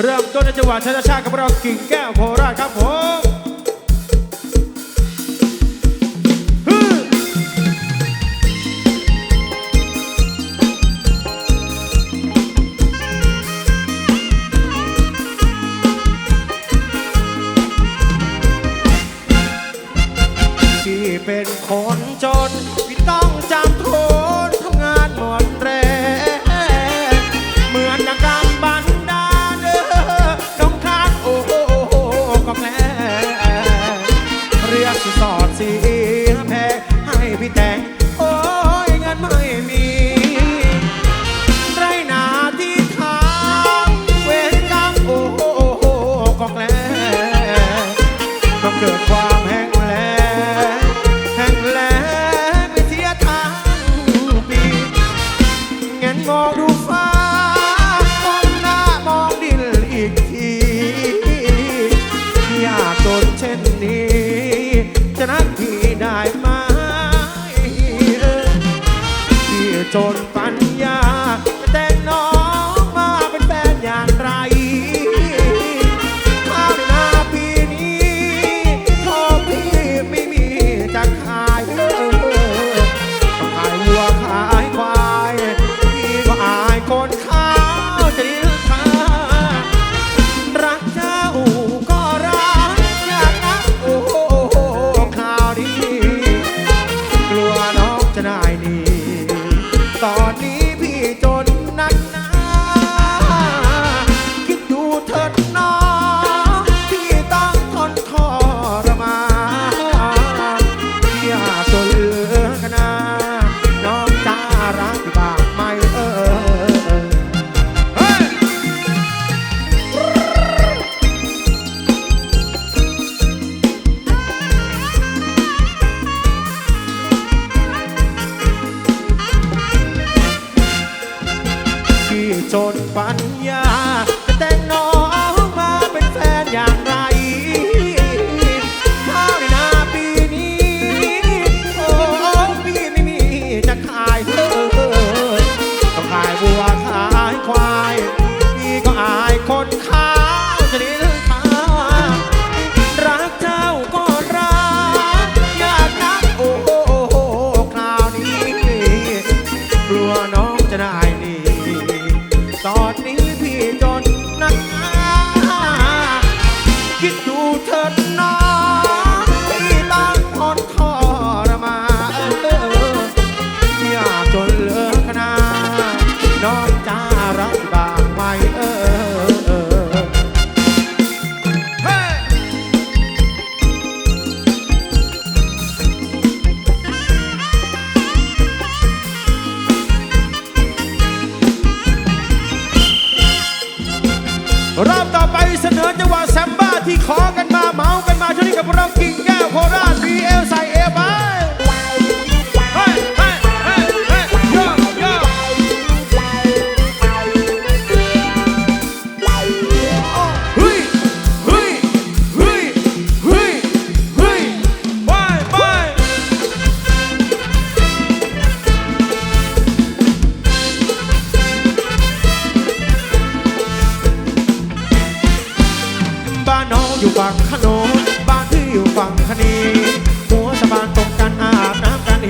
เริ่มต้นในจังหวะช้าๆกับเรากิ่งแก้วโพราชครับผม ตอนนี้ จนปัญญาแต่งนอ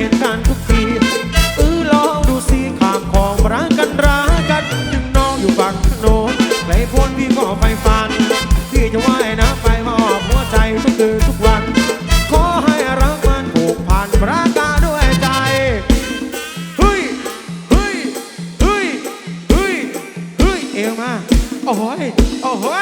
เห็นกันทุกทีเออลองดูสิข้ามของรักกันรักกันจึงน้องอยู่ฝั่งโน้นไกลพ้นพี่ก็ไฟฟัน พี่จะไหวนะไปมอบหัวใจทุกคืนทุกวัน ขอให้รักมันผูกพันรักกันด้วยใจเฮ้ยเฮ้ยเฮ้ยเฮ้ยเฮ้ยเอวมาโอ้ยโอ้ย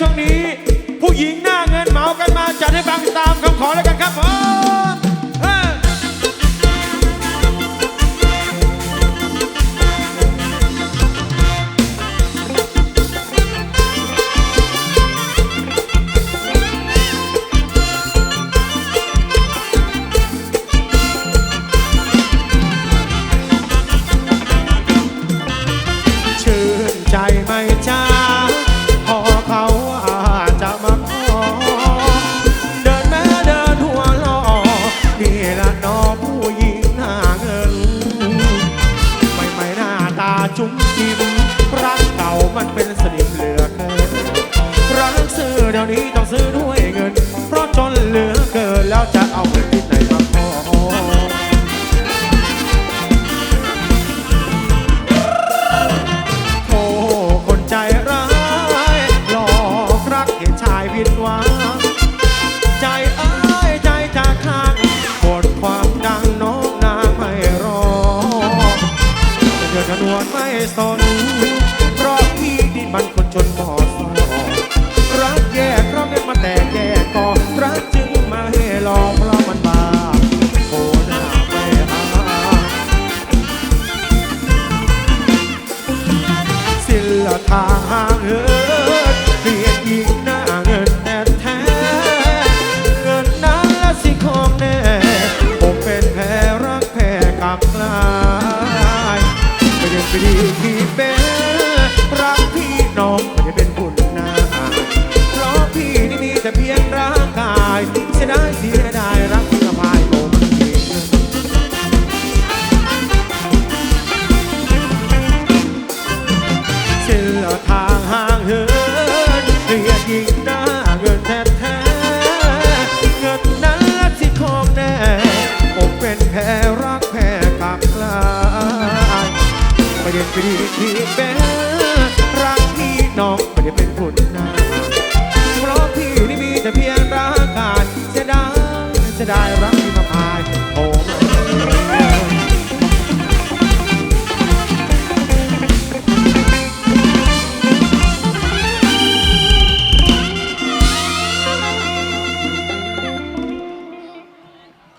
ช่วงนี้ ผู้หญิงหน้าเงินเหมากันมาจัดให้ฟังตามคำขอแล้ว จุ้มจิ้มรักเก่ามันเป็นสนิมเหลือเกินรักซื้อเดี๋ยวนี้ต้องซื้อด้วยเงิน เพราะจนเหลือเกินแล้วจะเอาเงิน แต่เพียงร่างกายเสียดายเสียดายรักที่กระพายโกมันเองศิลทางห่างเหินเรียกยิงหน้าเงินแท้แท้เงินนั้นละที่ของแน่ผมเป็นแพ้รักแพ้กลับกลายไม่ได้เป็นดีที่เป็น ได้ยรัก